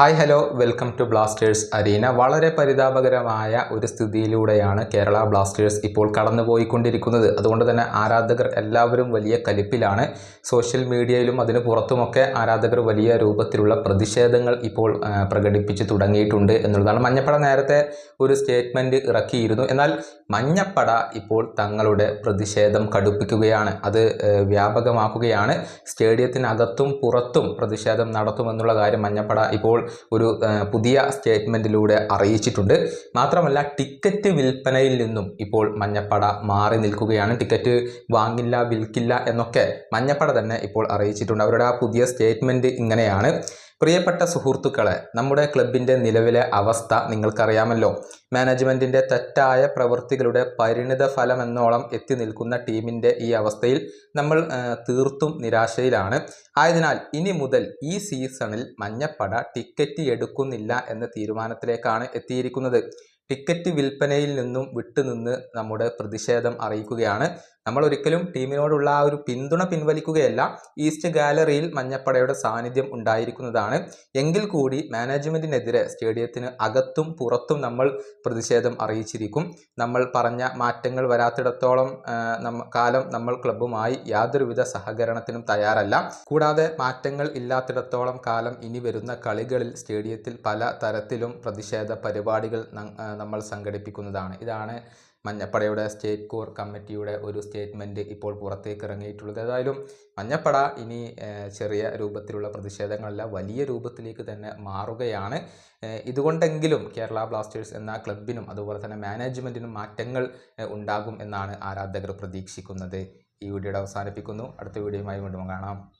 Hi hello welcome to Blasters Arena. വളരെ പരിതാപകരമായ ഒരു സ്ഥിതിയിലൂടെയാണ് കേരള ബ്ലാസ്റ്റേഴ്സ് ഇപ്പോൾ കടന്നുപോയിക്കൊണ്ടിരിക്കുന്നത്. അതുകൊണ്ട് തന്നെ ആരാധകർ എല്ലാവരും വലിയ കലിപ്പിലാണ്. സോഷ്യൽ മീഡിയയിലും അതിന് പുറത്തുമൊക്കെ ആരാധകർ വലിയ രൂപത്തിലുള്ള പ്രതിഷേധങ്ങൾ ഇപ്പോൾ പ്രകടിപ്പിച്ച് തുടങ്ങിയിട്ടുണ്ട് എന്നുള്ളതാണ്. മഞ്ഞപ്പട നേരത്തെ ഒരു സ്റ്റേറ്റ്മെന്റ് ഇറക്കിയിരുന്നു. എന്നാൽ മഞ്ഞപ്പട ഇപ്പോൾ തങ്ങളുടെ പ്രതിഷേധം കടുപ്പിക്കുകയാണ്. അത് വ്യാപകമാക്കുകയാണ്. സ്റ്റേഡിയത്തിനകത്തും പുറത്തും പ്രതിഷേധം നടത്തുമെന്നുള്ള കാര്യം മഞ്ഞപ്പട ഇപ്പോൾ ഒരു പുതിയ സ്റ്റേറ്റ്മെന്റിലൂടെ അറിയിച്ചിട്ടുണ്ട്. മാത്രമല്ല ടിക്കറ്റ് വിൽപ്പനയിൽ നിന്നും ഇപ്പോൾ മഞ്ഞപ്പട മാറി നിൽക്കുകയാണ്. ടിക്കറ്റ് വാങ്ങില്ല വിൽക്കില്ല എന്നൊക്കെ മഞ്ഞപ്പട തന്നെ ഇപ്പോൾ അറിയിച്ചിട്ടുണ്ട്. അവരുടെ ആ പുതിയ സ്റ്റേറ്റ്മെന്റ് ഇങ്ങനെയാണ്. പ്രിയപ്പെട്ട സുഹൃത്തുക്കളെ നമ്മുടെ ക്ലബിന്റെ നിലവിലെ അവസ്ഥ നിങ്ങൾക്കറിയാമല്ലോ. മാനേജ്മെന്റിന്റെ തെറ്റായ പ്രവൃത്തികളുടെ പരിണിത ഫലം എന്നോളം എത്തി നിൽക്കുന്ന ടീമിന്റെ ഈ അവസ്ഥയിൽ നമ്മൾ തീർത്തും നിരാശയിലാണ്. ആയതിനാൽ ഇനി മുതൽ ഈ സീസണിൽ മഞ്ഞപ്പട ടിക്കറ്റ് എടുക്കുന്നില്ല എന്ന തീരുമാനത്തിലേക്കാണ് എത്തിയിരിക്കുന്നത്. ടിക്കറ്റ് വിൽപ്പനയിൽ നിന്നും വിട്ടുനിന്ന് നമ്മുടെ പ്രതിഷേധം അറിയിക്കുകയാണ്. നമ്മൾ ഒരിക്കലും ടീമിനോടുള്ള ആ ഒരു പിന്തുണ പിൻവലിക്കുകയല്ല. ഈസ്റ്റ് ഗാലറിയിൽ മഞ്ഞപ്പടയുടെ സാന്നിധ്യം ഉണ്ടായിരിക്കുന്നതാണ്. എങ്കിൽ കൂടി മാനേജ്മെന്റിനെതിരെ സ്റ്റേഡിയത്തിന് അകത്തും പുറത്തും നമ്മൾ പ്രതിഷേധം അറിയിച്ചിരിക്കും. നമ്മൾ പറഞ്ഞ മാറ്റങ്ങൾ വരാത്തിടത്തോളം കാലം നമ്മൾ ക്ലബ്ബുമായി യാതൊരുവിധ സഹകരണത്തിനും തയ്യാറല്ല. കൂടാതെ മാറ്റങ്ങൾ ഇല്ലാത്തിടത്തോളം കാലം ഇനി വരുന്ന കളികളിൽ സ്റ്റേഡിയത്തിൽ പല തരത്തിലും പ്രതിഷേധ പരിപാടികൾ നമ്മൾ സംഘടിപ്പിക്കുന്നതാണ്. ഇതാണ് മഞ്ഞപ്പടയുടെ സ്റ്റേറ്റ് കോർ കമ്മിറ്റിയുടെ ഒരു സ്റ്റേറ്റ്മെന്റ് ഇപ്പോൾ പുറത്തേക്ക് ഇറങ്ങിയിട്ടുള്ളത്. ഏതായാലും മഞ്ഞപ്പട ഇനി ചെറിയ രൂപത്തിലുള്ള പ്രതിഷേധങ്ങളല്ല വലിയ രൂപത്തിലേക്ക് തന്നെ മാറുകയാണ്. ഇതുകൊണ്ടെങ്കിലും കേരള ബ്ലാസ്റ്റേഴ്സ് എന്ന ക്ലബിനും അതുപോലെ തന്നെ മാനേജ്മെന്റിനും മാറ്റങ്ങൾ ഉണ്ടാകും എന്നാണ് ആരാധകർ പ്രതീക്ഷിക്കുന്നത്. ഈ വീഡിയോയുടെ അവസാനിപ്പിക്കുന്നു. അടുത്ത വീഡിയോയുമായി വീണ്ടും കാണാം.